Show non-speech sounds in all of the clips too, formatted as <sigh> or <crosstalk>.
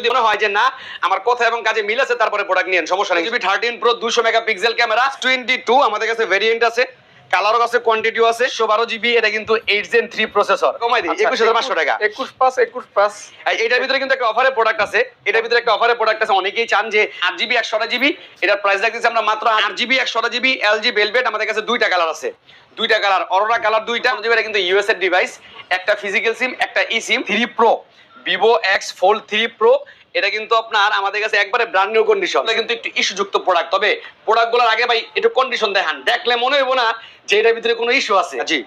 যদি মনে হয় যে না আমার কথা এবং কাজে মিল আছে তারপরে প্রোডাক্ট নিয়েন সমস্যা নেই। জিবি থার্টিন প্রো দুশো মেগাপিক্সেল ক্যামেরা টোয়েন্টি টু আমাদের কাছে ভেরিয়েন্ট আছে কালারও আছে কোয়ান্টিটিও আছে একশো বারো জিবি এটা কিন্তু এইট জেন থ্রি প্রসেসর কমাই দিই একুশ হাজার পাঁচশো টাকা। একুশ পাস একুশ আর এটার ভিতরে কিন্তু একটা অফারের প্রোডাক্ট আছে এটার ভিতরে একটা অফারের প্রোডাক্ট আছে অনেকেই চান যে আট জিবি একশো জিবি এটার প্রাইস রাখতেছি আমরা মাত্র আট জিবি একশো জিবি এলজি বেলভেট আমাদের কাছে দুইটা কালার আছে। দুইটা কালার অরোরা কালার দুইটা কিন্তু ইউএস এর ডিভাইস একটা ফিজিক্যাল সিম একটা E SIM three pro Vivo X fold three pro এটা কিন্তু আপনার আমাদের কাছে একবারে ব্র্যান্ড নিউ কন্ডিশন এটা কিন্তু একটু ইস্যুযুক্ত প্রোডাক্ট তবে প্রোডাক্টগুলোর আগে ভাই একটু কন্ডিশন দেখান। দেখলে মনে হইব না যে এটার ভিতরে কোনো ইস্যু আছে। জি।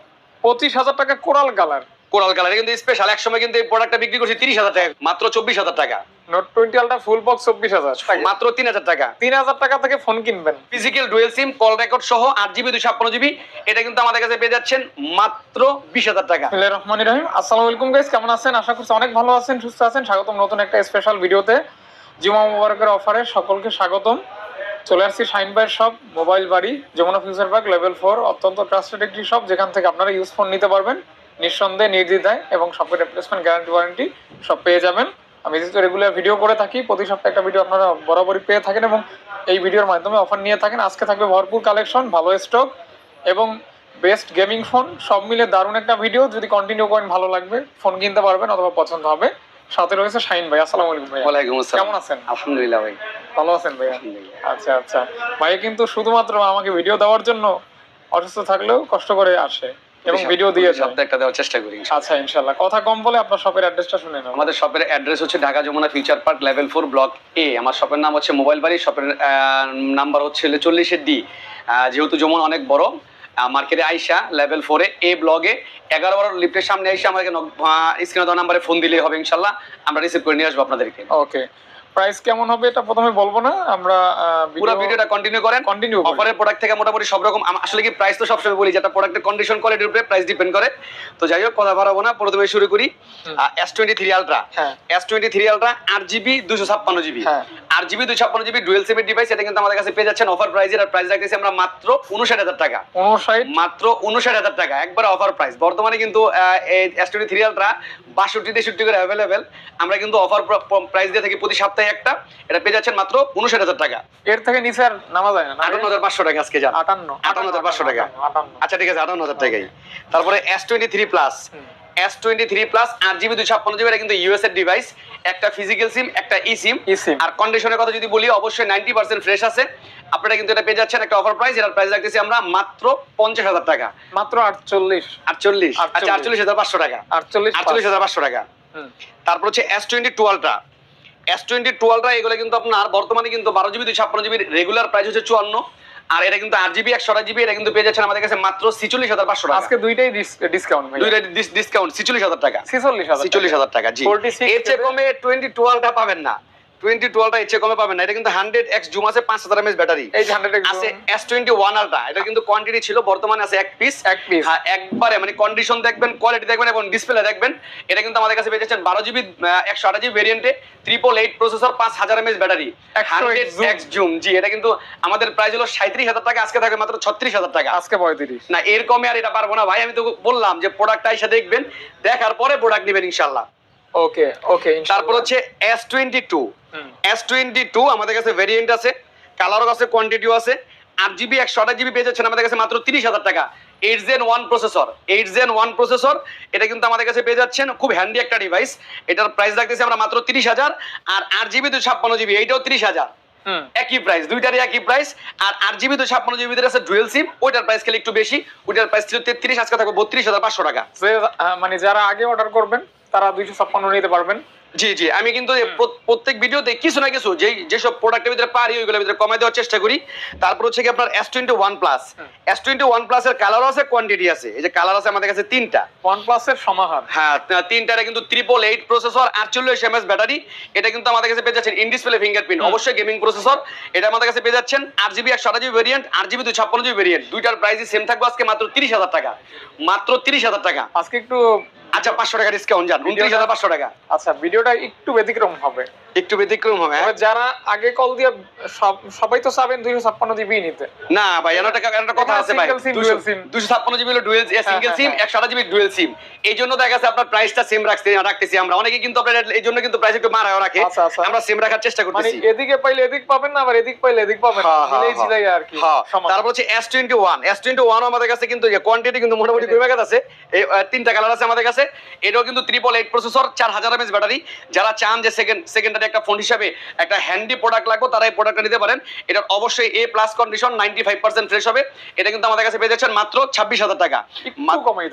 পঁচিশ হাজার টাকা কোরাল কালার কোরাল কালার কিন্তু স্পেশাল এক সময় কিন্তু এই প্রোডাক্টটা বিক্রি করছি তিরিশ হাজার টাকা মাত্র চব্বিশ হাজার টাকা। নোট টোয়েন্টি আলটা ফুল বক্স চব্বিশ হাজার। মাত্র তিন হাজার টাকা। তিন হাজার টাকা থেকে ফোন কিনবেন। Physical dual SIM call record সহ আট জিবি দুশো ছাপ্পান্ন জিবি। এটা কিন্তু আমাদের কাছে পেয়ে যাচ্ছেন মাত্র বিশ হাজার টাকা। রহমানির রহিম। আসসালামু আলাইকুম গাইস কেমন আছেন? আশা করছি অনেক ভালো আছেন সুস্থ আছেন। স্বাগতম নতুন একটা স্পেশাল ভিডিওতে জুমা মুবারকের অফারে সকলকে স্বাগতম। চলে আসছি শাইন ভাইয়ের শপ মোবাইল বাড়ি Jamuna future park level four অত্যন্ত ট্রাস্টেড একটি শপ যেখান থেকে আপনারা ইউজ ফোন নিতে পারবেন। নিঃসন্দেহে নির্দ্বিধায় এবং সবের রিপ্লেসমেন্ট গ্যারান্টি ওয়ারেন্টি সব পেয়ে যাবেন। আমি যেহেতু রেগুলার ভিডিও করে থাকি প্রতি সপ্তাহে একটা ভিডিও আপনারা বরাবরই পেয়ে থাকেন এবং এই ভিডিওর মাধ্যমে অফার নিয়ে থাকেন। আজকে থাকবে ভরপুর কালেকশন ভালো স্টক এবং বেস্ট গেমিং ফোন সব মিলে দারুণ একটা ভিডিও যদি কন্টিনিউ করেন ভালো লাগবে। ফোন কিনতে পারবেন অথবা পছন্দ হবে। সাথে রয়েছে শাইন ভাই। আসসালামু আলাইকুম ভাই ওয়ালাইকুম আসসালাম। কেমন আছেন? আলহামদুলিল্লাহ ভাই। ভালো আছেন ভাইয়া? আচ্ছা আচ্ছা। ভাই কিন্তু শুধুমাত্র আমাকে ভিডিও দেওয়ার জন্য অসুস্থ থাকলেও কষ্ট করে আসে। এবং ভিডিও দিয়ে সপ্তাহে একটা দেওয়ার চেষ্টা করি আচ্ছা ইনশাল্লাহ। কথা কম বলে আপনার শপের অ্যাড্রেসটা শুনে নাও আমাদের শপের অ্যাড্রেস হচ্ছে Dhaka Jamuna future park level four block A আমার শপের নাম হচ্ছে মোবাইল বাড়ি শপের নাম্বার হচ্ছে চল্লিশের ডি যেহেতু যমুনা অনেক বড় মার্কেটে আইসা লেভেল ফোরে এ ব্লগে এগারো বারো লিফটের সামনে আইসা আমাকে স্ক্রিনে দেওয়া নাম্বারে ফোন দিলেই হবে ইনশাল্লাহ। আমরা রিসিভ করে নিয়ে আসব আপনাদেরকে। ওকে প্রাইস কেমন হবে এটা প্রথমে বলব না। আমরা পুরো ভিডিওটা কন্টিনিউ করেন। কন্টিনিউ অফারের প্রোডাক্ট থেকে মোটামুটি সব রকম আসলে কি প্রাইস তো সবসময় বলি যেটা প্রোডাক্টের কন্ডিশন কোয়ালিটির উপরে প্রাইস ডিপেন্ড করে। তো যাই হোক কথা বাড়াবো না প্রথমে শুরু করি। এস টোয়েন্টি থ্রি আলট্রা হ্যাঁ। এস টোয়েন্টি থ্রি আলট্রা আট জিবি দুশো ছাপ্পান্ন জিবি হ্যাঁ। আট জিবি দুশো ছাপ্পান্ন জিবি ডুয়েল সিমের ডিভাইস এটা কিন্তু আমাদের কাছে পেয়ে যাচ্ছেন অফার প্রাইসের আর প্রাইস রাখতেছি আমরা মাত্র উনষাট হাজার টাকা। মাত্র উনষাট হাজার টাকা একবার অফার প্রাইস বর্তমানে কিন্তু এস টোয়েন্টি থ্রি আলট্রা বাষট্টি তেষট্টি করে অ্যাভেলেবেল আমরা কিন্তু অফার প্রাইস দিয়ে থাকি প্রতি সপ্তাহে একটা। এটা পেয়ে যাচ্ছেন মাত্র উনষাট হাজার টাকা। এর থেকে নিচে আর নামা যায় না আটান্ন হাজার পাঁচশো টাকা আজকে যান আটান্ন। আটান্ন হাজার পাঁচশো টাকা। আচ্ছা ঠিক আছে আটান্ন হাজার টাকাই। তারপরে S twenty three plus. S twenty three plus আট জিবি দুই ছাপ্পান্ন জিবি এটা কিন্তু ইউএস এর ডিভাইস একটা ফিজিক্যাল সিম একটা ই সিম আর কন্ডিশনের কথা যদি বলি অবশ্যই নাইনটি পার্সেন্ট ফ্রেশ আছে। আপনারা কিন্তু এটা পেয়ে যাচ্ছেন একটা অফার প্রাইস এটার প্রাইস রাখতেছি আমরা মাত্র পঞ্চাশ হাজার টাকা। মাত্র আটচল্লিশ। আটচল্লিশ। আচ্ছা আটচল্লিশ। হাজার পাঁচশো টাকা। আটচল্লিশ আটচল্লিশ হাজার পাঁচশো টাকা। তারপর হচ্ছে এস টোয়েন্টি টুয়েলভটা এস টোয়েন্টি টুয়েলভটা এগুলো কিন্তু আপনার বর্তমানে কিন্তু বারো জিবি দুই ছাপ্পান্ন জিবির রেগুলার প্রাইস হচ্ছে চুয়ান্ন। আর এটা কিন্তু আট জিবি একশো জিবি এটা কিন্তু পেয়ে যাচ্ছেন আমাদের কাছে মাত্র ছিচল্লিশ হাজার পাঁচশো টাকা। আজকে দুইটাই ডিসকাউন্ট দুইটাই দুইটা ডিসকাউন্ট ছিচল্লিশ হাজার টাকা। ছিচল্লিশ হাজার ছিচল্লিশ হাজার টাকা জি। 46 এর চেয়ে কমে টোয়েন্টি টুয়েলভটা পাবেন না। টোয়েন্টি টুয়েলভটা এর কমে পাবেন না। এটা কিন্তু হান্ড্রেড এক্স জুম আছে পাঁচ হাজার এমএস ব্যাটারি। এই হান্ড্রেড আছে এস টোয়েন্টি ওয়ান আলটা এটা কিন্তু কোয়ান্টিটি ছিল বর্তমানে আছে এক পিস এক piece। হ্যাঁ একবারে মানে কন্ডিশন দেখবেন কোয়ালিটি দেখবেন এবং ডিসপ্লে দেখবেন। এটা কিন্তু আমাদের কাছে বারো জিবি একশো আঠাশ জিবি ভেরিয়েন্টে ট্রিপল এইট প্রসেসর পাঁচ হাজার MS battery. 100x hundred X zoom. জি এটা কিন্তু আমাদের প্রাইস হলো সাঁত্রিশ হাজার টাকা আজকে থাকবে মাত্র ছত্রিশ হাজার টাকা। আজকে পঁয়ত্রিশ। না এর কমে আর এটা পারব না ভাই। আমি তো বললাম যে প্রোডাক্টটা এসে দেখবেন দেখার পরে প্রোডাক্ট নেবেন ইনশাল্লাহ ওকে ওকে তারপর হচ্ছে S twenty two. S twenty two আমাদের কাছে ভেরিয়েন্ট আছে কালারও আছে কোয়ান্টিটিও আছে। আট জিবি একশো আঠাশ জিবি পেয়ে যাচ্ছেন আমাদের কাছে মাত্র তিরিশ হাজার টাকা। Eight gen one processor eight gen one processor এটা কিন্তু আমাদের কাছে পেয়ে যাচ্ছেন খুব হ্যান্ডি একটা ডিভাইস এটার প্রাইস রাখতেছি আমরা মাত্র তিরিশ হাজার আর আট জিবি দুই ছাপ্পান্ন জিবি এইটাও তিরিশ হাজার। একই প্রাইস দুইটারই একই প্রাইস আর আট জিবি দুই ছাপ্পান্ন জিবি আছে ডুয়েল সিম ওইটার প্রাইস খেলে একটু বেশি ওইটার প্রাইস ছিল তেত্রিশ আজকে থাকবে বত্রিশ হাজার পাঁচশো টাকা। মানে যারা আগে অর্ডার করবেন তারা দুইশো ছাপ্পান্ন নিতে পারবেন। জি জি আমি কিন্তু প্রত্যেক ভিডিওতে কিছু না কিছু যেই যেসব প্রোডাক্টের ভিতরে পারি ওইগুলোর ভিতরে কমাই দেওয়ার চেষ্টা করি। তারপর হচ্ছে কি আপনার S twenty one plus S twenty one plus এর কালার আছে কোয়ান্টিটি আছে। এই যে কালার আছে আমাদের কাছে তিনটা। ওয়ান প্লাসের সমাহার। হ্যাঁ তিনটারে কিন্তু ট্রিপল এইট প্রসেসর আটচল্লিশ এম এস ব্যাটারি এটা কিন্তু আমাদের কাছে পেয়ে যাচ্ছেন ইন ডিসপ্লে ফিঙ্গারপ্রিন্ট অবশ্যই গেমিং প্রসেসর এটা আমাদের কাছে পেয়ে যাচ্ছেন আট জিবি একশো আঠাশ জিবি ভেরিয়েন্ট আট জিবি দুই ছাপ্পান্ন জিবি ভেরিয়েন্ট দুইটার প্রাইসই সেম থাকবে আজকে মাত্র তিরিশ হাজার টাকা। মাত্র তিরিশ হাজার টাকা। আজকে একটু আচ্ছা পাঁচশো টাকা ডিসকাউন্ট যান উনত্রিশ হাজার পাঁচশো টাকা। আচ্ছা ভিডিওটা একটু ব্যতিক্রম হবে। একটু ব্যতিক্রম হবে হ্যাঁ? যারা আগে কল দিয়ে সবাই তো চাবেন দুইশো ছাপ্পান্ন জিবি নিতে। না ভাই একটা কথা আছে ভাই। দুশো ছাপ্পান্ন জিবি হলো ডুয়েল সিঙ্গেল সিম। একশো আঠাশ জিবি ডুয়েল সিম এই জন্য দেখা আপনার প্রাইসটা সেম রাখতে রাখতেছি আমরা। অনেকে কিন্তু আপনার এই জন্য কিন্তু প্রাইস একটু রাখে। আচ্ছা, আচ্ছা। আমরা সেম রাখার চেষ্টা মানে করতেছি। এদিকে পাইলে এদিক পাবেন না আবার এদিক পাইলে এদিক পাবেন হ্যাঁ, হ্যাঁ, মিলেই। জিলাই আর কি। তারপর হচ্ছে S twenty one S twenty one আমাদের কাছে কিন্তু কোয়ান্টিটি কিন্তু মোটামুটি। কমে গেছে এই তিনটা কালার আছে আমাদের কাছে। এটাও কিন্তু ট্রিপল এইট প্রসেসর চার হাজার এমএস ব্যাটারি যারা চান যে সেকেন্ড সেকেন্ডারি একটা ফোন হিসাবে একটা হ্যান্ডি প্রোডাক্ট লাগবে তারা এই প্রোডাক্টটা নিতে পারেন। এটার অবশ্যই A plus condition ninety five percent fresh হবে। এটা কিন্তু আমাদের কাছে পেয়ে যাচ্ছেন মাত্র ছাব্বিশ হাজার টাকা।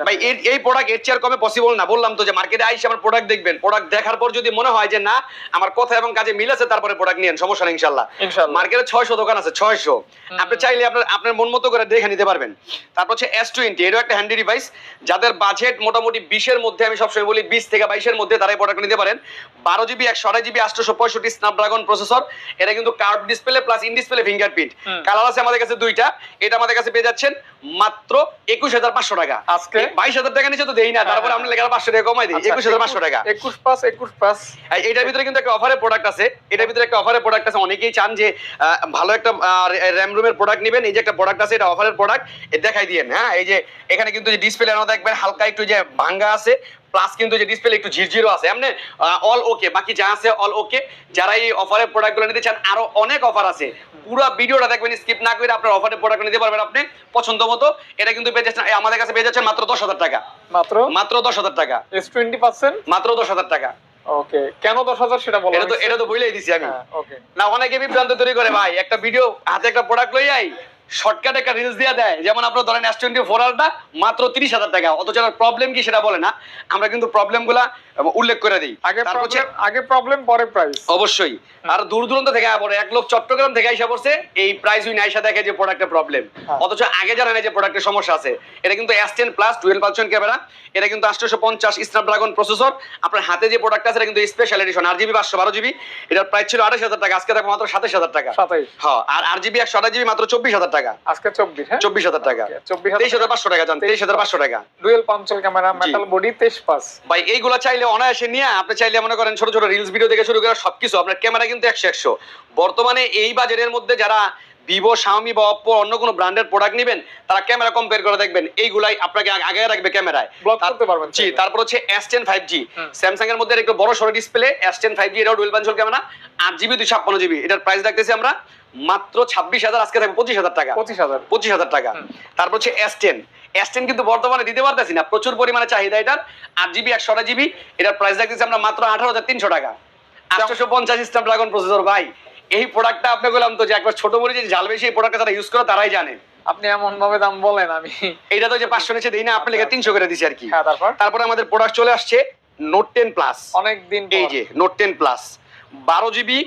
ভাই এই প্রোডাক্টের চেয়ে আর কমে পসিবল না। বললাম তো যে মার্কেটে আইসে আমার প্রোডাক্ট দেখবেন। প্রোডাক্ট দেখার পর যদি মনে হয় যে না আমার কথা এবং কাজে মিল আছে তারপরে প্রোডাক্ট নিয়েন সমস্যা নেই ইনশাল্লাহ। মার্কেটে ছয়শো দোকান আছে ছয়শো। আপনি চাইলে আপনার আপনার মন মতো করে দেখে নিতে পারবেন। তারপর হচ্ছে এস টোয়েন্টি এরও একটা হ্যান্ডি ডিভাইস যাদের বাজেট মোটামুটি বিশের মধ্যে আমি সবসময় বলি বিশ থেকে বাইশের মধ্যে তারাই প্রোডাক্ট নিতে পারেন। বারো জিবি একশো আড়াই জিবি আটশোশো পঁয়ষট্টি স্ন্যাপড্রাগন প্রসেসর এটা কিন্তু curve display plus in display fingerprint colour আছে আমাদের কাছে দুইটা এটা আমাদের কাছে পেয়ে যাচ্ছেন মাত্র একুশ হাজার পাঁচশো টাকা। আজকে? বাইশ হাজার টাকা নিচে তো দেই না তারপরে হ্যাঁ, আমরা লেখার পাঁচশো টাকা কমাই দিই। আচ্ছা, একুশ হাজার পাঁচশো টাকা। একুশ পাস একুশ এই- এটার ভিতরে কিন্তু একটা অফারের প্রোডাক্ট আছে। এটার ভিতরে একটা অফারের প্রোডাক্ট আছে। অনেকেই চান যে ভালো একটা র্যাম রুমের প্রোডাক্ট নেবেন। এই যে একটা প্রোডাক্ট আছে এটা অফারের প্রোডাক্ট দেখাই দিয়েন হ্যাঁ? এই যে এখানে কিন্তু যে ডিসপ্লে দেখবেন হালকা একটু যে ভাঙ্গা আছে প্লাস কিন্তু যে ডিসপ্লে একটু ঝিরঝিরো আছে। এমনি অল ওকে বাকি যা আছে অল ওকে যারা এই অফারের প্রোডাক্টগুলো নিতে চান আরও অনেক অফার আছে। পুরো ভিডিওটা দেখবেন স্কিপ না করে আপনার অফারের প্রোডাক্ট নিতে পারবেন আপনি পছন্দ মতো। এটা কিন্তু পেয়ে যাচ্ছেন আমাদের কাছে পেয়ে যাচ্ছেন মাত্র দশ হাজার টাকা। মাত্র? মাত্র দশ হাজার টাকা। এস টোয়েন্টি পার্সেন্ট মাত্র দশ হাজার টাকা। ওকে কেন দশ হাজার সেটা বলো এটা তো এটা তো বলেই দিছি আমি। ওকে না অনেকে বিভ্রান্ত তৈরি করে ভাই একটা ভিডিও হাতে একটা প্রোডাক্ট লই যাই শর্টকাট একটা রিলস দিয়ে দেয়। যেমন আপনার ধরেন এস টোয়েন্টি ফোর আরটা মাত্র তিরিশ হাজার টাকা। অথচ প্রবলেম কি সেটা বলে না। আমরা কিন্তু প্রবলেমগুলা উল্লেখ করে দিই। আগে আগে প্রবলেম পরে প্রাইস অবশ্যই। আর দূর দূরান্ত থেকে পড়ে এক লোক চট্টগ্রাম থেকে আইসা পড়ছে এই প্রাইস উইন আইসা দেখে যে প্রোডাক্টের প্রবলেম হ্যাঁ। অথচ আগে জানা না যে প্রোডাক্টের সমস্যা আছে এটা কিন্তু S ten plus twelve percent camera এটা কিন্তু আটশোশো পঞ্চাশ স্ন্যাপড্রাগন প্রসেসর আপনার হাতে যে প্রোডাক্ট আছে এটা কিন্তু স্পেশাল এডিশন আর জিবি পাঁচশো বারো জিবি এটার প্রাইস ছিল আঠাশ হাজার টাকা আজকে দেখো মাত্র সাতাশ হাজার টাকা। হ্যাঁ আর আর জিবি একশো আঠাশ জিবি মাত্র চব্বিশ হাজার টাকা। আজকে চব্বিশ হ্যাঁ? চব্বিশ হাজার টাকা। চব্বিশ তেইশ হাজার পাঁচশো টাকা তেইশ হাজার পাঁচশো টাকা। Dual punch hole camera metal body তেইশ ভাই এইগুলো চাইলে অনায়াসে নিয়ে আপনি চাইলে মনে করেন ছোট ছোট রিলস ভিডিও থেকে শুরু করে সবকিছু। আপনার ক্যামেরা কিন্তু একশো একশো। বর্তমানে এই বাজারের মধ্যে যারা ভিভো শাওমি বা অপ্পো অন্য কোনো ব্র্যান্ডের প্রোডাক্ট নেবেন তারা ক্যামেরা কম্পেয়ার করে দেখবেন। এইগুলাই আপনাকে আগে- রাখবে ক্যামেরায় ব্লক করতে পারবেন জি তারপর হচ্ছে S ten five G Samsung এর মধ্যে একটু বড় সড়ো display S ten five G এটাও ডুয়েল পাঞ্চল ক্যামেরা আট জিবি দুই ছাপ্পান্ন জিবি এটার প্রাইস রাখতেছি আমরা মাত্র ছাব্বিশ হাজার আজকে থাকবে পঁচিশ হাজার টাকা। পঁচিশ হাজার। পঁচিশ হাজার টাকা। তারপর হচ্ছে এস টেন এস টেন কিন্তু বর্তমানে দিতে পারতেছি না প্রচুর পরিমাণে চাহিদা এটার। আট জিবি একশো জিবি এটার প্রাইস রাখতেছি আমরা মাত্র আঠারো হাজার তিনশো টাকা। আটশোশো পঞ্চাশ স্টাম ড্রাগন প্রসেসর ভাই। এই প্রোডাক্টটা আপনি বললাম তো যে একবার ছোট বলে যে জাল বেশি এই প্রোডাক্টটা তারা ইউজ করে তারাই জানে। আপনি এমন ভাবে দাম বলেন আমি। এটা তো যে পাঁচশো নিচে দিই না আপনি লেখা তিনশো করে দিছি আর কি। হ্যাঁ তারপর? তারপরে আমাদের প্রোডাক্ট চলে আসছে নোট টেন প্লাস অনেক দিন এই যে নোট টেন প্লাস বারো জিবি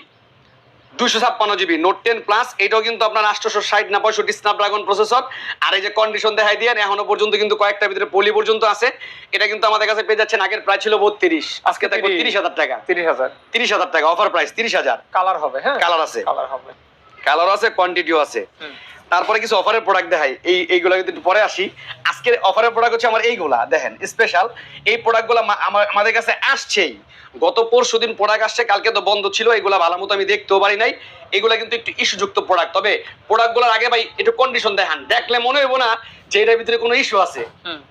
দুশো ছাপ্পান্ন জিবি নোট টেন প্লাস এটাও কিন্তু আপনার আটশোশো ষাট না পঁয়ষট্টি স্ন্যাপড্রাগন প্রসেসর আর এই যে কন্ডিশন দেখাই দিয়ে এখনও পর্যন্ত কিন্তু কয়েকটা ভিতরে পলি পর্যন্ত আছে। এটা কিন্তু আমাদের কাছে পেয়ে যাচ্ছেন আগের প্রায় ছিল বত্রিশ আজকে থাকবে তিরিশ। হাজার টাকা। তিরিশ হাজার। তিরিশ হাজার টাকা অফার প্রাইস তিরিশ হাজার। কালার হবে হ্যাঁ? কালার আছে। কালার হবে। কালার আছে কোয়ান্টিটিও আছে। তারপরে কিছু অফারের প্রোডাক্ট দেখাই। এই এইগুলো কিন্তু পরে আসি। আজকের অফারের প্রোডাক্ট হচ্ছে আমার এইগুলা দেখেন স্পেশাল এই প্রোডাক্টগুলো আমাদের কাছে আসছেই। গত পরশু দিন প্রোডাক্ট আসছে কালকে তো বন্ধ ছিল এগুলা ভালো মতো আমি দেখতেও পারি নাই। এগুলা কিন্তু একটু ইস্যুযুক্ত প্রোডাক্ট তবে প্রোডাক্টগুলোর আগে ভাই একটু কন্ডিশন দেখান। দেখলে মনে হইব না যে এটার ভিতরে কোনো ইস্যু আছে।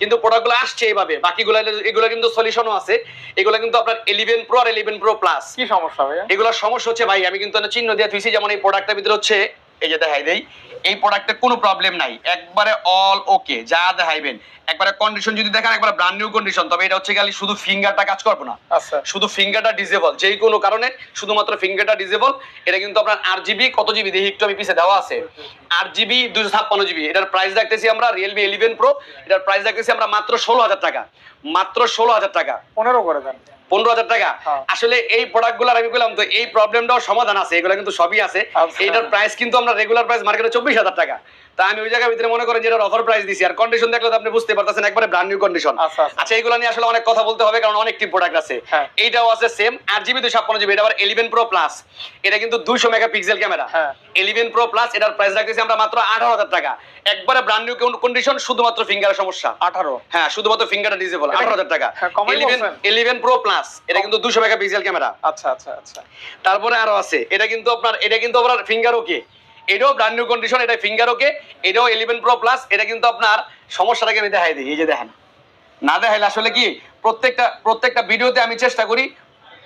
কিন্তু প্রোডাক্টগুলো আসছে এইভাবে বাকিগুলো এগুলো কিন্তু সলিউশনও আছে। এগুলো কিন্তু আপনার ইলেভেন প্রো আর ইলেভেন প্রো প্লাস কি সমস্যা ভাইয়া? এগুলোর সমস্যা হচ্ছে ভাই আমি কিন্তু চিহ্ন দিয়ে থুইছি যেমন এই প্রোডাক্টের ভিতরে হচ্ছে এই যে দেখাই দেই এই প্রোডাক্টে কোনো প্রবলেম নাই। একবারে অল ওকে যা দেখাইবেন। একবারে কন্ডিশন যদি দেখেন একবারে ব্র্যান্ড নিউ কন্ডিশন তবে এটা হচ্ছে খালি শুধু ফিঙ্গারটা কাজ করব না। আচ্ছা। শুধু ফিঙ্গারটা ডিজেবল যেই কোনো কারণে শুধুমাত্র ফিঙ্গারটা ডিজেবল এটা কিন্তু আপনার আট জিবি কত জিবি দেখি একটু আমি পিছিয়ে দেওয়া আছে। আট জিবি দুশো ছাপ্পান্ন জিবি এটার প্রাইস রাখতেছি আমরা রিয়েলমি ইলেভেন প্রো এটার প্রাইস রাখতেছি আমরা মাত্র ষোলো হাজার টাকা। মাত্র ষোলো হাজার টাকা। পনেরো করে দেন। পনেরো হাজার টাকা হ্যাঁ। আসলে এই প্রোডাক্টগুলার আমি বললাম তো এই প্রবলেমটাও সমাধান আছে এগুলো কিন্তু সবই আছে আচ্ছা। এইটার প্রাইস কিন্তু আমরা রেগুলার প্রাইস মার্কেটে চব্বিশ হাজার টাকা তা আমি ওই জায়গার ভিতরে মনে করেন যে এটার অফার প্রাইস দিছি। আর কন্ডিশন দেখলে তো আপনি বুঝতে পারতেছেন একবারে ব্র্যান্ড নিউ কন্ডিশন আচ্ছা আচ্ছা। আচ্ছা এইগুলো নিয়ে আসলে অনেক কথা বলতে হবে কারণ অনেক টিম প্রোডাক্ট আছে। হ্যাঁ। এইটাও আছে সেম আট জিবি দুই ছাপ্পান্ন জিবি এটা আবার ইলেভেন প্রো প্লাস এটা কিন্তু দুইশো মেগা পিক্সেল ক্যামেরা হ্যাঁ। ইলেভেন প্রো প্লাস এটার প্রাইস রাখতেছি আমরা মাত্র আঠারো হাজার টাকা। একবারে ব্র্যান্ড নিউ কন্ডিশন শুধুমাত্র ফিঙ্গারের সমস্যা। আঠারো? হ্যাঁ শুধুমাত্র ফিঙ্গারটা ডিজেবল আঠারো হাজার টাকা। ইলেভেন প্রো প্লাস এটা কিন্তু দুশো মেগা পিক্সেল ক্যামেরা আচ্ছা আচ্ছা আচ্ছা। তারপরে আরও আছে এটা কিন্তু আপনার এটা কিন্তু আপনার ফিঙ্গার ওকে এটাও ব্র্যান্ড নিউ কন্ডিশন এটা ফিঙ্গার ওকে এটাও ইলেভেন প্রো প্লাস এটা কিন্তু আপনার সমস্যাটাকে আমি দেখাই দিই এই যে দেখেন। না দেখাইলে আসলে কি প্রত্যেকটা প্রত্যেকটা ভিডিওতে আমি চেষ্টা করি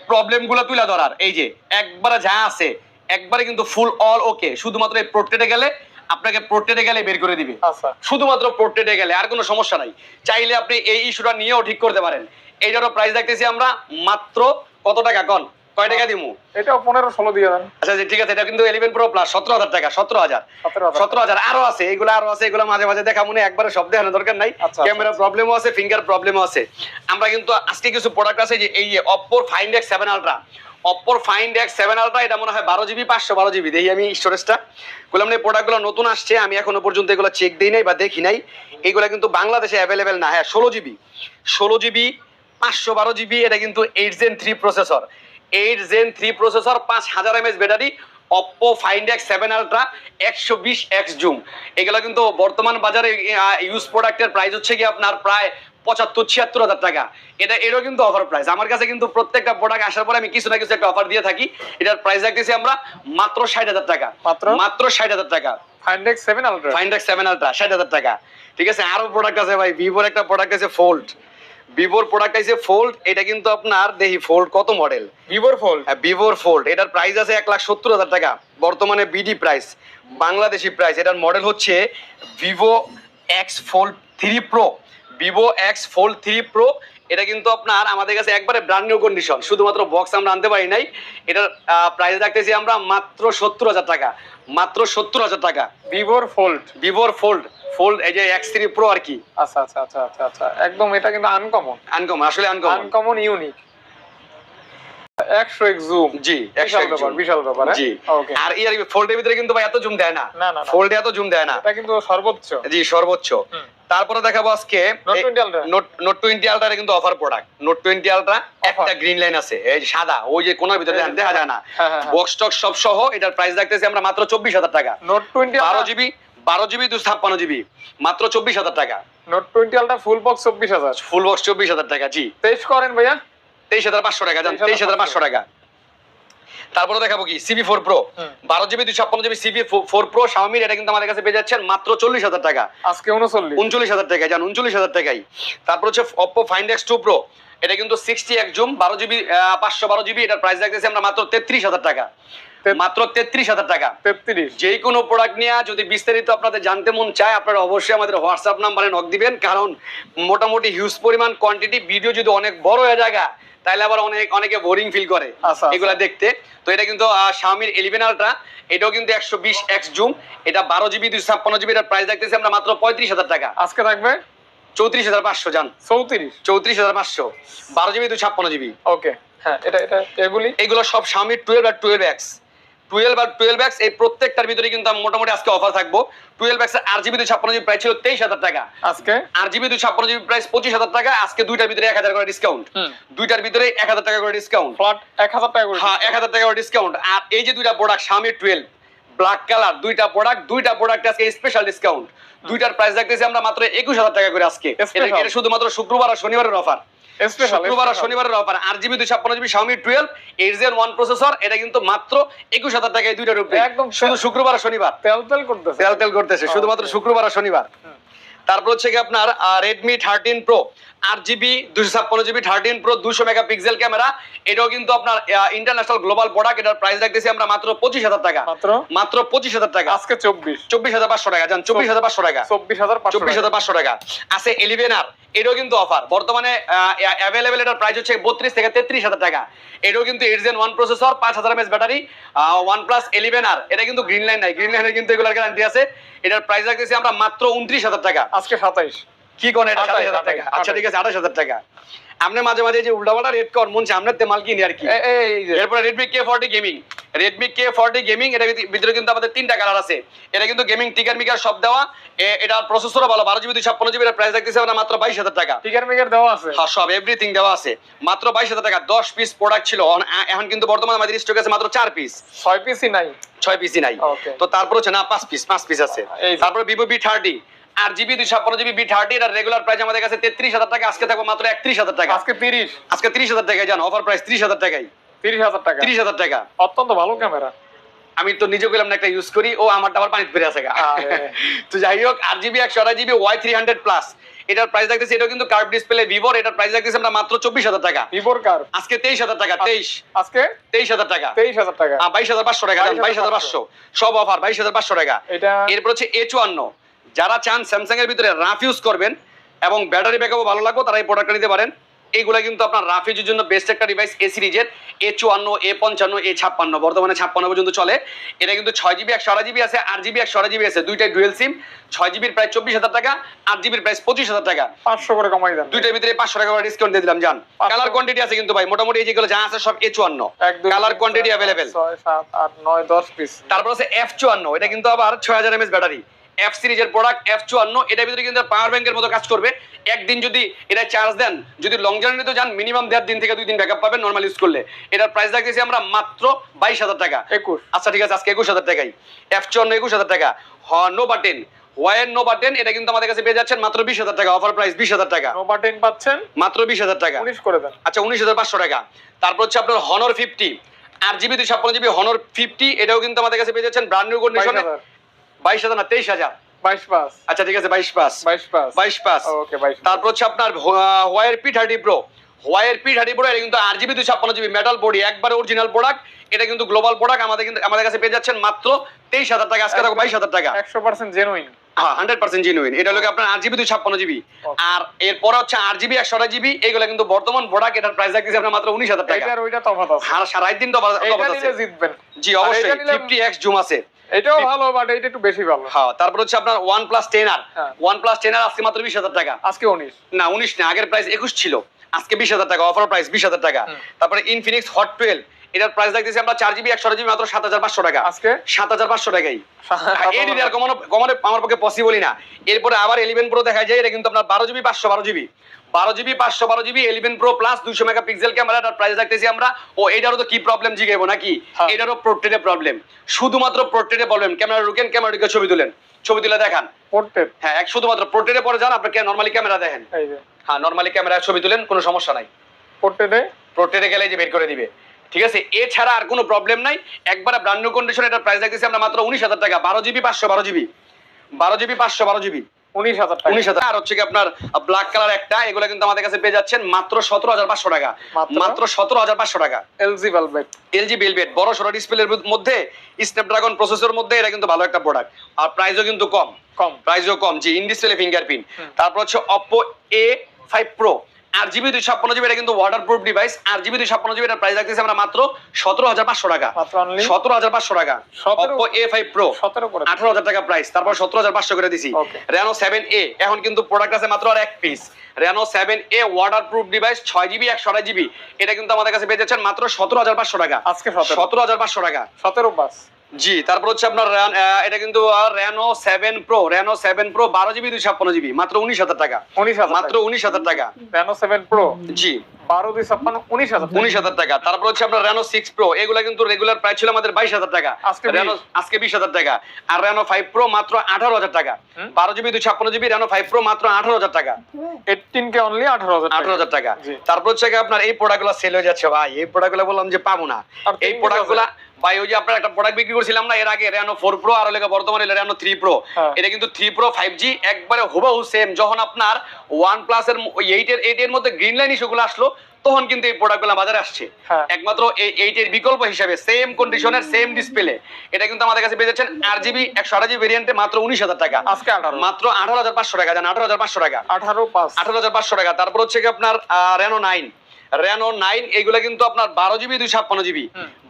প্রবলেমগুলো তুলে ধরার। এই যে একবারে যা আছে একবারে কিন্তু ফুল অল ওকে শুধুমাত্র এই প্রোটেটে গেলে আপনাকে প্রোটেটে গেলে বের করে দিবে। আচ্ছা। শুধুমাত্র পোর্ট্রেটে গেলে আর কোনো সমস্যা নাই। চাইলে আপনি এই ইস্যুটা নিয়েও ঠিক করতে পারেন। এইটারও প্রাইস দেখতেছি আমরা মাত্র কত টাকা কন? কয় টাকা দিমু? এটাও পনেরো ষোলো দিয়ে দেন। আচ্ছা আচ্ছা, ঠিক আছে এটা কিন্তু প্রো প্লাস সতেরো হাজার টাকা সতেরো হাজার। সতেরো হাজার। আরও আছে এগুলো আরও আছে এগুলো মাঝে মাঝে দেখা মনে একবারে দেখানোর দরকার নাই। আচ্ছা, ক্যামেরা আচ্ছা। প্রবলেমও আছে ফিঙ্গার প্রবলেমও আছে। আমরা কিন্তু আজকে কিছু প্রোডাক্ট আছে যে এই অপ্পোর ফাইন্ড এক্স সেভেন আলট্রা অপ্পোর ফাইন্ড এক্স সেভেন আলট্রা এটা মনে হয় বারো জিবি পাঁচশো বারো জিবি দেখি আমি স্টোরেজটা বললাম এই প্রোডাক্টগুলো নতুন আসছে আমি এখনও পর্যন্ত এগুলো চেক দিই নাই বা দেখি নাই। এগুলো কিন্তু বাংলাদেশে অ্যাভেলেবেল না। হ্যাঁ ষোলো জিবি ষোলো জিবি পাঁচশো বারো জিবি এটা কিন্তু eight gen three processor eight gen three processor পাঁচ হাজার MS battery Oppo find X seven ultra একশো বিশ এক্স জুম। এগুলো কিন্তু বর্তমান বাজারে ইউজ প্রোডাক্টের প্রাইস হচ্ছে কি আপনার প্রায় পঁচাত্তর ছিয়াত্তর হাজার টাকা। এটা এরও কিন্তু অফার প্রাইস আমার কাছে কিন্তু প্রত্যেকটা প্রোডাক্ট আসার পরে আমি কিছু না কিছু একটা অফার দিয়ে থাকি। এটার প্রাইস রাখতেছি আমরা মাত্র ষাট হাজার টাকা। মাত্র? মাত্র ষাট হাজার টাকা। Find X seven Ultra Find X seven Ultra ষাট হাজার টাকা। ঠিক আছে? আরও প্রোডাক্ট আছে ভাই ভিভোর একটা প্রোডাক্ট আছে ফোল্ড ভিভোর প্রোডাক্ট আছে ফোল্ড এটা কিন্তু আপনার দেখি ফোল্ড কত মডেল ভিভোর ফোল্ড হ্যাঁ ভিভোর ফোল্ড এটার প্রাইস আছে এক লাখ সত্তর হাজার টাকা বর্তমানে বিডি প্রাইস বাংলাদেশি প্রাইস এটার মডেল হচ্ছে Vivo X Fold three Pro Vivo X Fold three Pro এটা কিন্তু আপনার আমাদের কাছে একবারে ব্র্যান্ড নিউ কন্ডিশন শুধুমাত্র বক্স আমরা আনতে পারি নাই। এটার প্রাইস রাখতেছি আমরা মাত্র সত্তর হাজার টাকা। মাত্র সত্তর হাজার টাকা। ভিভোর ফোল্ড ভিভোর ফোল্ড ফোল্ড এই যে এক্স থ্রি প্রো আর কি। আচ্ছা আচ্ছা আচ্ছা আচ্ছা আচ্ছা। একদম এটা কিন্তু আনকমন আনকমন আসলে আনকমন আনকমন ইউনিক একশো এক জুম জি বিশাল ব্যাপার বিশাল ব্যাপার জি। ওকে আর ইয়ার ফোল্ডের ভিতরে কিন্তু ভাই এত জুম দেয় না। ফোল্ডে এত জুম দেয় না। এটা কিন্তু সর্বোচ্চ। জি সর্বোচ্চ। তারপরে দেখাবো আজকে Note 20 Ultra? Note Note twenty Ultra কিন্তু offer product Note twenty Ultra একটা গ্রিন লাইন আছে এই সাদা ওই যে কোনার ভিতরে এই যে, দেখা যায় না। হ্যাঁ, হ্যাঁ, হ্যাঁ। বক্স টক সব সহ এটার প্রাইস রাখতেছি আমরা মাত্র চব্বিশ হাজার টাকা। নোট টোয়েন্টি বারো জিবি বারো জিবি দুশো ছাপ্পান্ন জিবি মাত্র চব্বিশ হাজার টাকা। Note twenty Ultra full box চব্বিশ হাজার। ফুল বক্স চব্বিশ হাজার টাকা জি। তেইশ করেন ভাইয়া। তেইশ হাজার পাঁচশো টাকা জান তেইশ হাজার পাঁচশো। টাকা। তারপরে দেখাবো কি? সিবি ফোর প্রো বারো জিবি দুই ছাপ্পান্ন জিবি সিবি ফোর প্রো শাওমির এটা কিন্তু আমাদের কাছে পেয়ে যাচ্ছেন মাত্র চল্লিশ হাজার টাকা। আজকে উনচল্লিশ। উনচল্লিশ হাজার টাকায় যান উনচল্লিশ হাজার টাকায়। তারপর হচ্ছে Oppo Find X two Pro এটা কিন্তু সিক্সটি এক জুম বারো জিবি পাঁচশো বারো জিবি এটার প্রাইস রাখতেছি আমরা মাত্র তেত্রিশ হাজার টাকা। মাত্র তেত্রিশ হাজার টাকা। তেত্রিশ। যে কোনো প্রোডাক্ট নিয়ে যদি বিস্তারিত আপনাদের জানতে মন চায় আপনারা অবশ্যই আমাদের হোয়াটসঅ্যাপ নাম্বারে নক দিবেন। কারণ মোটামুটি হিউজ পরিমাণ কোয়ান্টিটি ভিডিও যদি অনেক বড় হয়ে যায় তাহলে আবার অনেক অনেকে বোরিং ফিল করে এগুলো এগুলা দেখতে। তো এটা কিন্তু স্বামীর ইলেভেন আলট্রা এটাও কিন্তু একশো বিশ এক্স জুম এটা বারো জিবি দুশো ছাপ্পান্ন জিবি এটার প্রাইস দেখতেছি আমরা মাত্র পঁয়ত্রিশ হাজার টাকা। আজকে থাকবে চৌত্রিশ হাজার পাঁচশো যান চৌত্রিশ? চৌত্রিশ হাজার পাঁচশো বারো জিবি দুশো ছাপ্পান্ন জিবি ওকে হ্যাঁ এটা এটা এগুলি? এগুলো সব স্বামীর টুয়েলভ আর টুয়েলভ এক্স টুয়েলভ আর টুয়েলভ এক্স এই প্রত্যেকটার ভিতরে কিন্তু আমি মোটামুটি আজকে অফার থাকব। টুয়েলভ এক্স আর জিবি দুই ছাপ্পান্ন জিবি প্রাইস ছিল তেইশ হাজার টাকা। আজকে? আর জিবি দুই ছাপ্পান্ন জিবি প্রাইস পঁচিশ হাজার টাকা আজকে দুইটার ভিতরে এক হাজার করে ডিসকাউন্ট দুইটার ভিতরে এক হাজার টাকা করে ডিসকাউন্ট ফ্ল্যাট এক হাজার টাকা করে হ্যাঁ এক হাজার টাকা করে ডিসকাউন্ট আর এই যে দুইটা প্রোডাক্ট স্বামী টুয়েলভ ব্ল্যাক কালার দুইটা প্রোডাক্ট দুইটা প্রোডাক্ট আজকে স্পেশাল ডিসকাউন্ট দুইটার প্রাইস রাখতেছি আমরা মাত্র একুশ হাজার টাকা করে আজকে। এটা শুধুমাত্র শুক্রবার আর শনিবারের অফার শুক্রবার আর শনিবারের অফার আর জিবি দুই ছাপ্পান্ন GB Xiaomi twelve eight Gen one processor এটা কিন্তু মাত্র একুশ হাজার উপরে একদম শুধু শুক্রবার আর শনিবার। তেল তেল করতেছে। তেল তেল করতেছে শুধুমাত্র শুক্রবার আর শনিবার। তারপর হচ্ছে কি আপনার রেডমি থার্টিন প্রো আট জিবি দুশো ছাপ্পান্ন জিবি থার্টিন প্রো দুশো মেগা পিক্সেল ক্যামেরা এটাও কিন্তু আপনার ইন্টারন্যাশনাল গ্লোবাল প্রোডাক্ট এটার প্রাইস রাখতেছি আমরা মাত্র পঁচিশ হাজার টাকা। মাত্র? পঁচিশ হাজার টাকা। আজকে চব্বিশ। চব্বিশ হাজার পাঁচশো টাকা যান চব্বিশ হাজার পাঁচশো টাকা। চব্বিশ হাজার চব্বিশ হাজার পাঁচশো টাকা। আছে এলিভেন আর এটাও কিন্তু অফার বর্তমানে অ্যাভেলেবেল এটার প্রাইস হচ্ছে বত্রিশ থেকে তেত্রিশ হাজার টাকা। এটাও কিন্তু এইট জেন ওয়ান প্রসেসর পাঁচ হাজার MS battery one plus eleven আর এটা কিন্তু গ্রিন লাইন নাই। গ্রিন লাইনের কিন্তু এগুলোর গ্যারান্টি আছে। এটার প্রাইস রাখতেছি আমরা মাত্র উনত্রিশ হাজার টাকা। আজকে সাতাইশ। কি কোন এটা? সাতাশ হাজার টাকা। আচ্ছা ঠিক আছে আঠাশ হাজার টাকা। আপনি মাঝে মাঝে যে উল্টাপাল্টা কর মন আপনার কিনি আর কি। এই যে। এরপরে Redmi K forty gaming Redmi K forty gaming এটার ভিতরে- কিন্তু আমাদের তিনটা কালার আছে। এটা কিন্তু গেমিং টিকার মিকার সব দেওয়া। এ- এটার প্রসেসরও ভালো। বারো জিবি দুই ছাপ্পান্ন জিবি প্রাইস আমরা মাত্র বাইশ হাজার টাকা। টিকার মিকার দেওয়া আছে। হ্যাঁ সব এভরিথিং দেওয়া আছে। মাত্র বাইশ হাজার টাকা। দশ পিস প্রোডাক্ট ছিল। এখন কিন্তু বর্তমানে আমাদের স্টক আছে মাত্র চার পিস ছয় পিসই নাই। ছয় পিসই নাই। তো তারপর হচ্ছে না পাঁচ পিস পাঁচ পিস আছে। তারপরে ভিভো বি থার্টি আর জিবি দুই ছাপ্পান্ন জিবি বি থার্টি এটার রেগুলার প্রাইস আমাদের কাছে তেত্রিশ হাজার টাকা আজকে থাকব মাত্র একত্রিশ হাজার টাকা। আজকে তিরিশ। আজকে তিরিশ হাজার টাকায় জানো অফার প্রাইস ত্রিশ হাজার টাকায়। তিরিশ হাজার টাকা। তিরিশ হাজার টাকা। অত্যন্ত ভালো ক্যামেরা আমি তো নিজে গেলাম না একটা ইউজ করি ও আমারটা আবার পানিতে ফিরে আসে। <laughs> তো যাই হোক আট জিবি একশো আড়াই GB Y three hundred plus এটার প্রাইস রাখতেছি এটাও কিন্তু কার্ভ ডিসপ্লে ভিভোর এটার প্রাইস রাখতেছি আমরা মাত্র চব্বিশ হাজার টাকা। ভিভোর কার আজকে তেইশ হাজার টাকা তেইশ। আজকে? তেইশ হাজার টাকা। তেইশ হাজার টাকা। বাইশ হাজার পাঁচশো টাকা বাইশ হাজার পাঁচশো। সব অফার বাইশ হাজার পাঁচশো টাকা। এটা এরপর হচ্ছে এ চুয়ান্ন। যারা চান স্যামসাং এর ভিতরে রাফ ইউজ করবেন এবং ব্যাটারি ব্যাকআপও ভালো লাগবে তারা এই প্রোডাক্টটা নিতে পারেন। এইগুলা কিন্তু আপনার রাফ ইউজের জন্য বেস্ট একটা ডিভাইস এ সিরিজের এ চুয়ান্ন এ পঞ্চান্ন এ ছাপ্পান্ন বর্তমানে ছাপ্পান্ন পর্যন্ত চলে। এটা কিন্তু ছয় জিবি একশো জিবি আছে আট জিবি একশো জিবি আছে দুইটাই ডুয়েল সিম ছয় জিবির প্রায় চব্বিশ হাজার টাকা আট জিবির প্রাইস পঁচিশ হাজার টাকা। পাঁচশো করে কমাই দেন। দুইটার ভিতরে পাঁচশো টাকা ডিসকাউন্ট দিয়ে দিলাম জান। কালার কোয়ান্টিটি আছে কিন্তু ভাই মোটামুটি এই যেগুলো যা আছে সব এ চুয়ান্ন। কালার কোয়ান্টিটি অ্যাভেলেবেল ছয় সাত আট নয় দশ পিস তারপর আছে এফ চুয়ান্ন এটা কিন্তু আবার ছয় হাজার এমএস ব্যাটারি এফ সিরিজের প্রোডাক্ট এফ চুয়ান্ন এটার ভিতরে কিন্তু পাওয়ার ব্যাংকের মতো কাজ করবে। একদিন যদি এটা চার্জ দেন যদি লং জার্নিতে যান মিনিমাম দেড় দিন থেকে দুই দিন ব্যাকআপ পাবেন নর্মাল ইউজ করলে। এটার প্রাইস রাখতেছি আমরা মাত্র বাইশ হাজার টাকা। একুশ। আচ্ছা ঠিক আছে আজকে একুশ হাজার টাকাই। এফ চুয়ান্ন একুশ হাজার টাকা। হ নো বাটেন নো বাটেন এটা কিন্তু আমাদের কাছে পেয়ে যাচ্ছেন মাত্র বিশ হাজার টাকা। অফার প্রাইস বিশ হাজার টাকা। নোভা টেন পাচ্ছেন? মাত্র বিশ হাজার টাকা। উনিশ করে দেন। আচ্ছা উনিশ হাজার পাঁচশো টাকা। তারপর হচ্ছে আপনার হনর ফিফটি আর জিবি দুই ছাপ্পান্ন জিবি হনর ফিফটি এটাও কিন্তু আমাদের কাছে পেয়ে যাচ্ছেন ব্র্যান্ড নিউ কন্ডিশনে বাইশ হাজার না তেইশ হাজার? বাইশ পাস। আচ্ছা ঠিক আছে বাইশ পাস। বাইশ পাস। বাইশ পাস। ওকে বাইশ তারপর হচ্ছে আপনার হোয়াইয়ের পি থার্টি প্রো হোয়াইয়ের পি থার্টি প্রো এটা কিন্তু আর জিবি দুই ছাপ্পান্ন জিবি মেটাল বডি একবারে অরিজিনাল প্রোডাক্ট এটা কিন্তু গ্লোবাল প্রোডাক্ট আমাদের কিন্তু আমাদের কাছে পেয়ে যাচ্ছেন মাত্র তেইশ হাজার টাকা। আজকে থাকো বাইশ হাজার টাকা। একশো পার্সেন্ট জেনুইন হ্যাঁ হান্ড্রেড পার্সেন্ট জিনুইন এটা হলো আপনার আট জিবি। দুই ছাপ্পান্ন জিবি আর এরপরে হচ্ছে আট জিবি একশো জিবি। এগুলো কিন্তু বর্তমান প্রোডাক্ট এটার প্রাইস রাখতেছি আপনার মাত্র উনিশ হাজার টাকা। ওইটা আছে। আর দিন তো আছে। জিতবেন। জি অবশ্যই। ফিফটি এক্স জুম আছে। এটাও ভালো বাট এটা একটু বেশি ভালো। হ্যাঁ তারপর হচ্ছে আপনার OnePlus ten R. OnePlus ten R আজকে মাত্র বিশ হাজার টাকা। আজকে উনিশ। না উনিশ না আগের প্রাইস একুশ ছিল। আজকে বিশ হাজার টাকা অফার প্রাইস বিশ হাজার টাকা। তারপরে ইনফিনিক্স হট টুয়েলভ এটার প্রাইস রাখতেছি আমরা চার জিবি একশো জিবি মাত্র সাত হাজার পাঁচশো টাকা। আজকে? সাত হাজার পাঁচশো টাকাই। দিনে আর কমানো কমানো আমার পক্ষে পসিবলই না। এরপরে আবার ইলেভেন প্রো দেখা যায় এটা কিন্তু আপনার বারো জিবি পাঁচশো বারো জিবি বারো জিবি পাঁচশো বারো জিবি ইলেভেন প্রো প্লাস দুশো মেগা পিক্সেল ক্যামেরাটার প্রাইস রাখতেছি আমরা। ও এটারও তো কি প্রবলেম জিগেবো নাকি? হ্যাঁ। এটারও পোর্ট্রেটে প্রবলেম শুধুমাত্র পোর্ট্রেটে প্রবলেম ক্যামেরা রুকেন ক্যামেরা ঢুকে ছবি তুলেন। ছবি তুলে দেখান। পোর্ট্রেট হ্যাঁ এক শুধুমাত্র পোর্ট্রেটে পরে যান আপনাকে নর্মালি ক্যামেরা দেখেন। এই যে। হ্যাঁ নর্মালি ক্যামেরা ছবি তুলেন কোনো সমস্যা নাই। পোর্ট্রেটে পোর্ট্রেটে গেলে যে বের করে দিবে। ঠিক আছে? এছাড়া আর কোনো প্রবলেম নাই। একবারে ব্র্যান্ড নিউ কন্ডিশন এটার প্রাইস রাখতেছি আমরা মাত্র উনিশ হাজার টাকা। বারো জিবি পাঁচশো বারো জিবি। বারো জিবি পাঁচশো বারো জিবি। উনিশ হাজার টাকা। উনিশ হাজার। আর হচ্ছে কি আপনার ব্ল্যাক কালার একটা এগুলো কিন্তু আমাদের কাছে পেয়ে যাচ্ছেন মাত্র সতেরো হাজার পাঁচশো টাকা। মাত্র? সতেরো হাজার পাঁচশো টাকা। এলজি ভেলভেট এলজি বেলভেট বড় সড়ো ডিসপ্লের মধ্যে স্ন্যাপড্রাগন প্রসেসর মধ্যে এটা কিন্তু ভালো একটা প্রোডাক্ট আর প্রাইসও কিন্তু কম। কম। প্রাইসও কম জি ইন ডিসপ্লে ফিঙ্গারপ্রিন্ট তারপর হচ্ছে অপো এ ফাইভ প্রো আর জিবি দুই ছাপ্পান্ন জিবি এটা কিন্তু ওয়াটার প্রুফ ডিভাইস আর জিবি দুই ছাপ্পান্ন জিবি এটা প্রাইস রাখতেছি আমরা মাত্র সতেরো হাজার পাঁচশো টাকা। সতেরো হাজার পাঁচশো টাকা। অপো এ ফাইভ প্রো আঠারো হাজার টাকা প্রাইস তারপর সতেরো হাজার পাঁচশো করে দিছি. রেনো সেভেন এ এখন কিন্তু প্রোডাক্ট আছে মাত্র আর এক piece Reno seven A waterproof device ছয় জিবি একশো আড়াই জিবি। এটা কিন্তু আমাদের কাছে পেয়ে যাচ্ছেন মাত্র সতেরো হাজার পাঁচশো টাকা। আজকে সতেরো হাজার পাঁচশো টাকা। সতেরো বাস। জি তারপর হচ্ছে আপনার এটা কিন্তু Reno seven Pro Reno seven Pro বারো জিবি দুই ছাপ্পান্ন জিবি মাত্র উনিশ হাজার টাকা উনিশ মাত্র উনিশ হাজার টাকা রেনো সেভেন প্রো জি বারো দুই ছাপ্পান্ন উনিশ হাজার উনিশ হাজার টাকা তারপর হচ্ছে আপনার রেনো সিক্স প্রো এগুলা কিন্তু রেগুলার প্রাইস ছিল আমাদের বাইশ হাজার টাকা আজকে রেনো আজকে বিশ হাজার টাকা আর রেনো ফাইভ প্রো মাত্র আঠারো হাজার টাকা বারো জিবি দুই ছাপ্পান্ন জিবি রেনো ফাইভ প্রো মাত্র আঠারো হাজার টাকা এইটিন কে অনলি আঠারো হাজার আঠারো হাজার টাকা তারপর হচ্ছে আপনার এই প্রোডাক্টগুলো সেল হয়ে যাচ্ছে ভাই এই প্রোডাক্টগুলো বললাম যে পাবো না এই তিন প্রোডাক্টগুলা ভাই ওই যে আপনার একটা প্রোডাক্ট বিক্রি করছিলাম না এর আগে রেনো ফোর প্রো আর লেগে বর্তমানে রেনো থ্রি প্রো। এটা কিন্তু থ্রি প্রো ফাইভ জি একবারে হুবহু সেম যখন আপনার ওয়ান প্লাস এর এইট এর এইট এর মধ্যে গ্রিন লাইন ইস্যুগুলো আসলো তখন কিন্তু এই প্রোডাক্টগুলো বাজারে আসছে। হ্যাঁ। একমাত্র এই এইট এর বিকল্প হিসাবে সেম কন্ডিশনের সেম ডিসপ্লে এটা কিন্তু আমাদের কাছে পেয়ে যাচ্ছেন আর জিবি একশো আঠাশ জিবি ভেরিয়েন্টে মাত্র উনিশ হাজার টাকা। আজকে আঠারো। মাত্র আঠারো হাজার পাঁচশো টাকা জান আঠারো হাজার পাঁচশো টাকা। আঠারো আঠারো হাজার পাঁচশো টাকা। তারপর হচ্ছে কি আপনার রেনো নাইন রেনো নাইন এগুলো কিন্তু আপনার বারো জিবি দুই ছাপ্পান্ন জিবি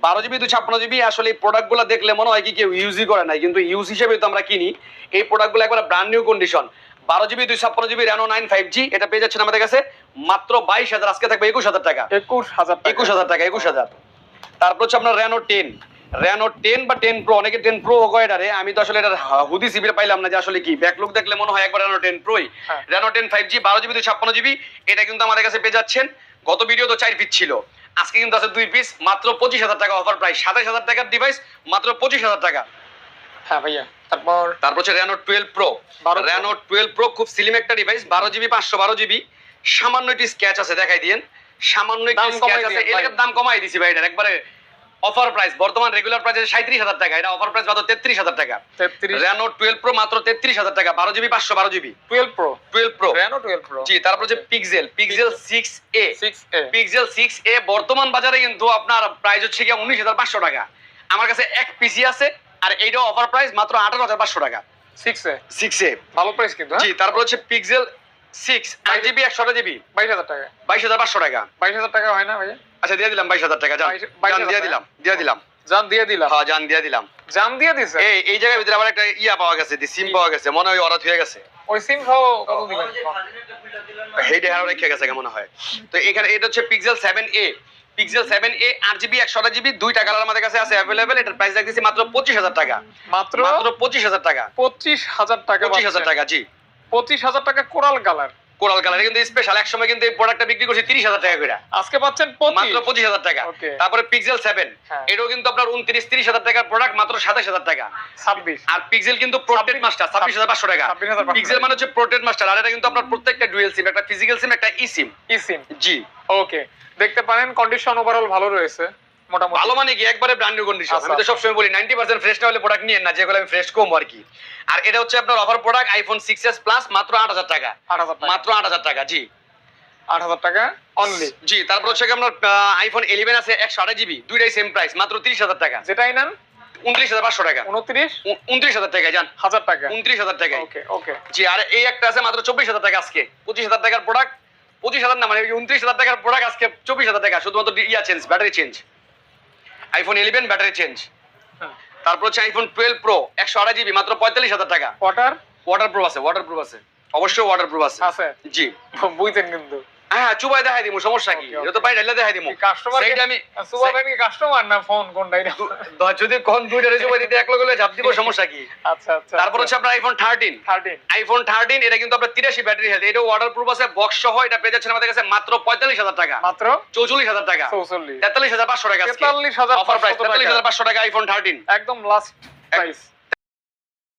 বারো জিবি দুই ছাপ্পান্ন জিবি আসলে এই প্রোডাক্টগুলো দেখলে মনে হয় কি কেউ ইউজই করে নাই। কিন্তু ইউজ হিসেবে তো আমরা কিনি। এই প্রোডাক্টগুলো একবার ব্র্যান্ড নিউ কন্ডিশন বারো জিবি দুই ছাপ্পান্ন GB Reno nine five G এটা পেয়ে যাচ্ছেন আমাদের কাছে মাত্র বাইশ হাজার আজকে থাকবে একুশ হাজার টাকা। একুশ হাজার একুশ হাজার টাকা একুশ হাজার। তারপর হচ্ছে আপনার রেনো টেন রেনো টেন বা টেন প্রো অনেকে টেন প্রো কয়টারে আমি তো আসলে এটা হুদি সিবির পাইলাম না যে আসলে কি। ব্যাকলুক দেখলে মনে হয় একবার রেনো টেন প্রোই। রেনো টেন ফাইভ জি বারো জিবি দুই ছাপ্পান্ন জিবি এটা কিন্তু আমাদের কাছে পেয়ে যাচ্ছেন। গত ভিডিও তো চার পিস ছিল। আজকে কিন্তু আছে দুই পিস মাত্র পঁচিশ হাজার টাকা অফার প্রাইস সাতাশ হাজার টাকার ডিভাইস মাত্র পঁচিশ হাজার টাকা। হ্যাঁ ভাইয়া তারপর? তারপর হচ্ছে Reno twelve Pro 12 Reno twelve Pro খুব স্লিম একটা ডিভাইস বারো জিবি পাঁচশো বারো জিবি সামান্য একটি স্ক্যাচ আছে দেখাই দিয়েন। সামান্য একটি দাম স্ক্যাচ কমাই আছে এটার। দাম কমাই দিছি ভাই এটার একবারে অফার প্রাইস বর্তমান রেগুলার প্রাইস সাঁত্রিশ হাজার টাকা। এটা অফার প্রাইস মাত্র তেত্রিশ হাজার টাকা। রেনো টুয়েলভ প্রো মাত্র তেত্রিশ হাজার টাকা বারো জিবি পাঁচশো বারো GB twelve Pro twelve Pro Reno twelve Pro জি তারপর হচ্ছে Pixel Pixel six A six A Pixel six A বর্তমান বাজারে কিন্তু আপনার প্রাইস হচ্ছে গিয়ে উনিশ হাজার পাঁচশো টাকা। আমার কাছে এক পিসি আছে আর এইটাও অফার প্রাইস মাত্র আঠারো হাজার পাঁচশো টাকা। সিক্স এ সিক্স এ ভালো প্রাইস কিন্তু হ্যাঁ? জি তারপর হচ্ছে পিক্সেল সিক্স আট জিবি একশো জিবি বাইশ হাজার টাকা। বাইশ হাজার পাঁচশো টাকা। বাইশ হাজার টাকা হয় না ভাইয়া? আচ্ছা দিয়ে দিলাম বাইশ হাজার টাকা যান। দিয়ে দিলাম দিয়ে দিলাম। জান দিয়ে দিলাম। হ্যাঁ যান দিয়ে দিলাম। জান দিয়ে দিছে। এই এই জায়গার ভিতরে আবার একটা ইয়া পাওয়া গেছে দি সিম পাওয়া গেছে মনে হয় অরাত হয়ে গেছে। ওই সিম সহ কত দিবেন? হেডে হারো রেখে গেছে কেমন হয়। তো এখানে এটা হচ্ছে Pixel seven A Pixel seven A আট জিবি একশো জিবি দুইটা কালার আমাদের কাছে আছে অ্যাভেলেবেল এটার প্রাইস রাখতেছি মাত্র পঁচিশ হাজার টাকা। মাত্র মাত্র পঁচিশ হাজার টাকা। পঁচিশ হাজার টাকা পঁচিশ হাজার টাকা জি। পঁচিশ হাজার টাকা কোরাল কালার কোরাল কালার কিন্তু স্পেশাল এক সময় কিন্তু এই প্রোডাক্টটা বিক্রি করছি তিরিশ হাজার টাকা করে। আজকে পাচ্ছেন মাত্র পঁচিশ হাজার টাকা। তারপরে পিক্সেল সেভেন হ্যাঁ। এটাও কিন্তু আপনার উনত্রিশ তিরিশ হাজার টাকার প্রোডাক্ট মাত্র সাতাশ হাজার টাকা। ছাব্বিশ। আর পিক্সেল কিন্তু প্রোটেড মাস্টার ছাব্বিশ। হাজার পাঁচশো টাকা। পিক্সেল মানে হচ্ছে প্রোটেড মাস্টার আর এটা কিন্তু আপনার প্রত্যেকটা ডুয়েল সিম একটা ফিজিক্যাল সিম একটা ই সিম ই সিম জি। ওকে দেখতে পারেন কন্ডিশন ওভারঅল ভালো রয়েছে। মোটামুটি। ভালো মানে কি? একবারে ব্র্যান্ড নিউ কন্ডিশন আচ্ছা। আমি তো সবসময় বলি নাইনটি পার্সেন্ট ফ্রেশ না হলে প্রোডাক্ট নিয়ে না যেগুলো আমি ফ্রেশ কম আর কি। আর এটা হচ্ছে আপনার offer product iPhone six S Plus মাত্র আট হাজার টাকা। আট হাজার টাকা। মাত্র আট হাজার টাকা জি। আট হাজার টাকা অনলি জি তারপর হচ্ছে আপনার আইফোন ইলেভেন আছে একশো আঠাশ জিবি দুইটাই সেম প্রাইস মাত্র তিরিশ হাজার টাকা। যেটাই নেন? উনত্রিশ হাজার পাঁচশো টাকা। উনত্রিশ? উনত্রিশ হাজার টাকা যান হাজার টাকা। উনত্রিশ হাজার টাকা ওকে ওকে। জি আর এই একটা আছে মাত্র চব্বিশ হাজার টাকা আজকে। পঁচিশ হাজার টাকার প্রোডাক্ট পঁচিশ হাজার না মানে উনত্রিশ হাজার টাকার প্রোডাক্ট আজকে চব্বিশ হাজার টাকা শুধুমাত্র ইয়া change battery change iPhone eleven battery change তারপর হচ্ছে আইফোন টুয়েলভ প্রো একশো আড়াই জিবি মাত্র পঁয়তাল্লিশ হাজার টাকা। ওয়াটার ওয়াটার প্রুফ আছে ওয়াটার প্রুফ আছে। অবশ্যই ওয়াটার প্রুফ আছে? জি। বুঝতেন কিন্তু। হ্যাঁ চুবাই দেখাই দিমু সমস্যা কি. এটা তো বাইরে দেখাই দিমু। কাস্টমার সেইটা আমি সুবাবেন কি কাস্টমার না ফোন কোনটা এটা? যদি কোন দুইটা চুবাই দিতে এক লগে ঝাপ দিব সমস্যা কি? আচ্ছা আচ্ছা তারপর হচ্ছে আপনার iPhone thirteen thirteen iPhone thirteen এটা কিন্তু আপনার তিরাশি ব্যাটারি হেলথ এটা ওয়াটার প্রুফ আছে বক্স সহ এটা পেয়ে যাচ্ছেন আমাদের কাছে মাত্র পঁয়তাল্লিশ হাজার টাকা। মাত্র? চৌচল্লিশ হাজার টাকা। চৌচল্লিশ। তেতাল্লিশ হাজার পাঁচশো টাকা অফার প্রাইস পাঁচশত তেতাল্লিশ হাজার পাঁচশো টাকা আইফোন থার্টিন একদম লাস্ট প্রাইস